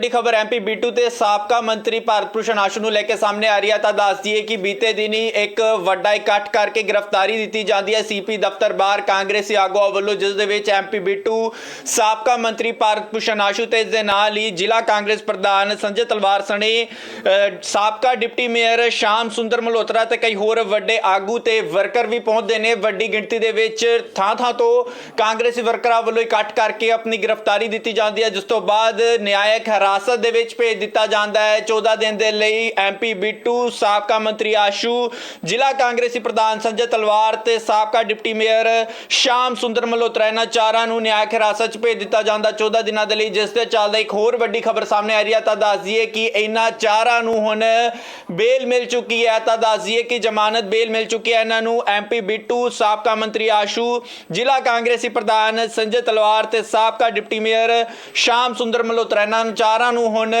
ਵੱਡੀ ਖਬਰ ਐਮਪੀ ਬੀਟੂ ਤੇ ਸਾਬਕਾ ਮੰਤਰੀ ਭਾਰਤ ਭੂਸ਼ਣ ਆਸ਼ੂ ਨੂੰ ਲੈ ਕੇ ਸਾਹਮਣੇ ਆ ਰਹੀ ਹੈ ਤਾਂ ਦੱਸ ਦਈਏ ਕਿ ਬੀਤੇ ਦਿਨੀ ਇੱਕ ਵੱਡਾ ਇਕੱਠ ਕਰਕੇ ਗ੍ਰਿਫਤਾਰੀ ਦਿੱਤੀ ਜਾਂਦੀ ਹੈ ਸੀਪੀ ਦਫ਼ਤਰ ਬਾਹਰ। ਕਾਂਗਰਸੀ ਆਗੂਆਂ ਵੱਲੋਂ, ਜਿਸ ਦੇ ਵਿੱਚ ਐਮਪੀ ਬੀਟੂ, ਸਾਬਕਾ ਮੰਤਰੀ ਭਾਰਤ ਭੂਸ਼ਣ ਆਸ਼ੂ ਤੇ ਇਸ ਦੇ ਨਾਲ ਹੀ ਜ਼ਿਲ੍ਹਾ ਕਾਂਗਰਸ ਪ੍ਰਧਾਨ ਸੰਜੇ ਤਲਵਾਰ ਸਣੇ ਸਾਬਕਾ ਡਿਪਟੀ ਮੇਅਰ ਸ਼ਾਮ ਸੁੰਦਰ ਮਲਹੋਤਰਾ ਤੇ ਕਈ ਹੋਰ ਵੱਡੇ ਆਗੂ ਤੇ ਵਰਕਰ ਵੀ ਪਹੁੰਚਦੇ ਨੇ। ਵੱਡੀ ਗਿਣਤੀ ਦੇ ਵਿੱਚ ਥਾਂ ਥਾਂ ਤੋਂ ਕਾਂਗਰਸੀ ਵਰਕਰਾਂ ਵੱਲੋਂ ਇਕੱਠ ਕਰਕੇ ਆਪਣੀ ਗ੍ਰਿਫਤਾਰੀ ਦਿੱਤੀ ਜਾਂਦੀ ਹੈ, ਜਿਸ ਤੋਂ ਬਾਅਦ ਨਿਆਇਕ ਹਿਰਾਸਤ ਦੇ ਵਿੱਚ ਭੇਜ ਦਿੱਤਾ ਜਾਂਦਾ ਹੈ। 14 ਦਿਨ ਦੇ ਲਈ ਐਮਪੀ ਬਿੱਟੂ, ਸਾਬਕਾ ਮੰਤਰੀ ਆਸ਼ੂ, ਜ਼ਿਲ੍ਹਾ ਕਾਂਗਰਸੀ ਪ੍ਰਧਾਨ ਸੰਜੇ ਤਲਵਾਰ ਤੇ ਸਾਬਕਾ ਡਿਪਟੀ ਮੇਅਰ ਸ਼ਾਮ ਸੁੰਦਰ ਮਲਹੋਤਰਾ। ਇਹਨਾਂ ਚਾਰਾਂ ਨੂੰ ਨਿਆਇਕ ਹਿਰਾਸਤ 'ਚ ਭੇਜ ਦਿੱਤਾ ਜਾਂਦਾ। 14 ਦਿਨਾਂ ਦੇ ਲਈ ਜਿਸ ਦੇ ਚੱਲਦਾ ਇੱਕ ਹੋਰ ਵੱਡੀ ਖਬਰ ਸਾਹਮਣੇ ਆ ਰਹੀ ਹੈ, ਤਾਂ ਦੱਸ ਦਈਏ ਕਿ ਇਹਨਾਂ ਚਾਰਾਂ ਨੂੰ ਹੁਣ ਬੇਲ ਮਿਲ ਚੁੱਕੀ ਹੈ। ਤਾਂ ਦੱਸ ਦਈਏ ਕਿ ਜ਼ਮਾਨਤ ਬੇਲ ਮਿਲ ਚੁੱਕੀ ਹੈ ਇਹਨਾਂ ਨੂੰ। ਐਮਪੀ ਬਿੱਟੂ, ਸਾਬਕਾ ਮੰਤਰੀ ਆਸ਼ੂ, ਜ਼ਿਲ੍ਹਾ ਕਾਂਗਰਸੀ ਪ੍ਰਧਾਨ ਸੰਜੇ ਤਲਵਾਰ ਤੇ ਸਾਬਕਾ ਡਿਪਟੀ ਮੇਅਰ ਸ਼ਾਮ ਸੁੰਦਰ ਮਲਹੋਤਰਾ। ਇਹਨਾਂ ਚਾਰ ਚਾਰਾਂ ਨੂੰ ਹੁਣ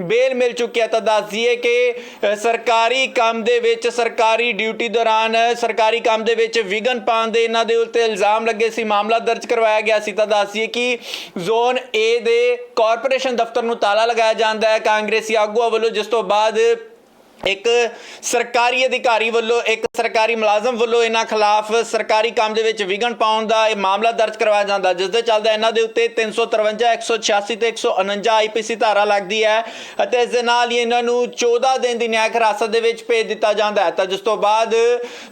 ਬੇਲ ਮਿਲ ਚੁੱਕੀ ਹੈ। ਤਾਂ ਦੱਸ ਕਿ ਸਰਕਾਰੀ ਕੰਮ ਦੇ ਵਿੱਚ ਸਰਕਾਰੀ ਡਿਊਟੀ ਦੌਰਾਨ ਸਰਕਾਰੀ ਕੰਮ ਦੇ ਵਿੱਚ ਵਿਘਨ ਪਾਉਣ ਦੇ ਇਹਨਾਂ ਦੇ ਉੱਤੇ ਇਲਜ਼ਾਮ ਲੱਗੇ ਸੀ, ਮਾਮਲਾ ਦਰਜ ਕਰਵਾਇਆ ਗਿਆ ਸੀ। ਤਾਂ ਦੱਸਦੀਏ ਕਿ ਜ਼ੋਨ ਏ ਦੇ ਕਾਰਪੋਰੇਸ਼ਨ ਦਫ਼ਤਰ ਨੂੰ ਤਾਲਾ ਲਗਾਇਆ ਜਾਂਦਾ ਹੈ। ਕਾਂਗਰਸੀ ਆਗੂਆਂ ਵੱਲੋਂ ਜਿਸ ਤੋਂ ਬਾਅਦ ਇੱਕ ਸਰਕਾਰੀ ਅਧਿਕਾਰੀ ਵੱਲੋਂ, ਇੱਕ ਸਰਕਾਰੀ ਮੁਲਾਜ਼ਮ ਵੱਲੋਂ ਇਹਨਾਂ ਖਿਲਾਫ ਸਰਕਾਰੀ ਕੰਮ ਦੇ ਵਿੱਚ ਵਿਘਨ ਪਾਉਣ ਦਾ ਇਹ ਮਾਮਲਾ ਦਰਜ ਕਰਵਾਇਆ ਜਾਂਦਾ, ਜਿਸ ਦੇ ਚੱਲਦਾ ਇਹਨਾਂ ਦੇ ਉੱਤੇ 353 186 ਤੇ 149 ਆਈਪੀਸੀ ਧਾਰਾ ਲੱਗਦੀ ਹੈ ਅਤੇ ਇਸ ਦੇ ਨਾਲ ਹੀ ਇਹਨਾਂ ਨੂੰ 14 ਦਿਨ ਦੀ ਨਿਆਇਕ ਹਿਰਾਸਤ ਦੇ ਵਿੱਚ ਭੇਜ ਦਿੱਤਾ ਜਾਂਦਾ ਹੈ। ਤਾਂ ਜਿਸ ਤੋਂ ਬਾਅਦ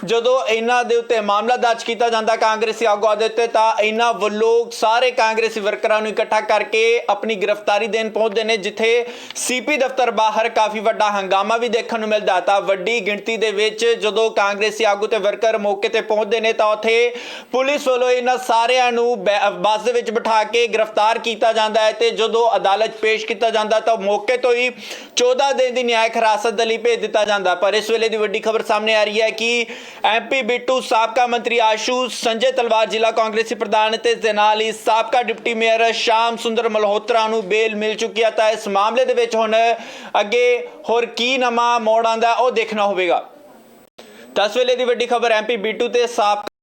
ਜਦੋਂ ਇਹਨਾਂ ਦੇ ਉੱਤੇ ਮਾਮਲਾ ਦਰਜ ਕੀਤਾ ਜਾਂਦਾ ਕਾਂਗਰਸੀ ਆਗੂਆਂ ਦੇ ਉੱਤੇ, ਤਾਂ ਇਹਨਾਂ ਵੱਲੋਂ ਸਾਰੇ ਕਾਂਗਰਸੀ ਵਰਕਰਾਂ ਨੂੰ ਇਕੱਠਾ ਕਰਕੇ ਆਪਣੀ ਗ੍ਰਿਫਤਾਰੀ ਦੇਣ ਪਹੁੰਚਦੇ ਨੇ, ਜਿੱਥੇ ਸੀਪੀ ਦਫ਼ਤਰ ਬਾਹਰ ਕਾਫੀ ਵੱਡਾ ਹੰਗਾਮਾ ਵੀ ਦੇਖਣ ਨੂੰ ਮਿਲਦਾ ਤਾਂ ਵੱਡੀ ਗਿਣਤੀ ਦੇ ਵਿੱਚ ਜਦੋਂ ਕਾਂਗਰਸੀ ਆਗੂ ਤੇ ਵਰਕਰ ਮੌਕੇ ਤੇ ਪਹੁੰਚਦੇ ਨੇ ਤਾਂ ਉੱਥੇ ਪੁਲਿਸ ਵੱਲੋਂ ਇਹਨਾਂ ਸਾਰਿਆਂ ਨੂੰ ਬੱਸ ਦੇ ਵਿੱਚ ਬਿਠਾ ਕੇ ਗ੍ਰਿਫਤਾਰ ਕੀਤਾ ਜਾਂਦਾ ਹੈ ਤੇ ਜਦੋਂ ਅਦਾਲਤ ਪੇਸ਼ ਕੀਤਾ ਜਾਂਦਾ ਤਾਂ ਮੌਕੇ ਤੋਂ ਹੀ 14 ਦਿਨ ਦੀ ਨਿਆਇਕ ਹਿਰਾਸਤ ਦੇ ਲਈ ਭੇਜ ਦਿੱਤਾ ਜਾਂਦਾ। ਪਰ ਇਸ ਵੇਲੇ ਦੀ ਵੱਡੀ ਖਬਰ ਸਾਹਮਣੇ ਆ ਰਹੀ ਹੈ ਕਿ ਐਮਪੀ ਬਿੱਟੂ ਸਾਬਕਾ ਮੰਤਰੀ ਆਸ਼ੂ ਸੰਜੇ ਤਲਵਾਰ ਜ਼ਿਲ੍ਹਾ ਕਾਂਗਰਸੀ ਪ੍ਰਧਾਨ ਤੇ ਇਸ ਦੇ ਨਾਲ ਹੀ ਸਾਬਕਾ ਡਿਪਟੀ ਮੇਅਰ ਸ਼ਾਮ ਸੁੰਦਰ ਮਲਹੋਤਰਾ ਨੂੰ ਬੇਲ ਮਿਲ ਚੁੱਕੀ ਹੈ। ਤਾਂ ਇਸ ਮਾਮਲੇ ਦੇ ਵਿੱਚ ਹੁਣ ਅੱਗੇ ਹੋਰ ਕੀ ਨਵਾਂ ਮੋੜ ਆਂਦਾ ਉਹ ਦੇਖਣਾ ਹੋਵੇਗਾ। ਤਾਂ ਇਸ ਵੇਲੇ ਦੀ ਵੱਡੀ ਖਬਰ ਐਮਪੀ ਬੀਟੂ ਤੇ ਸਾਬਕਾ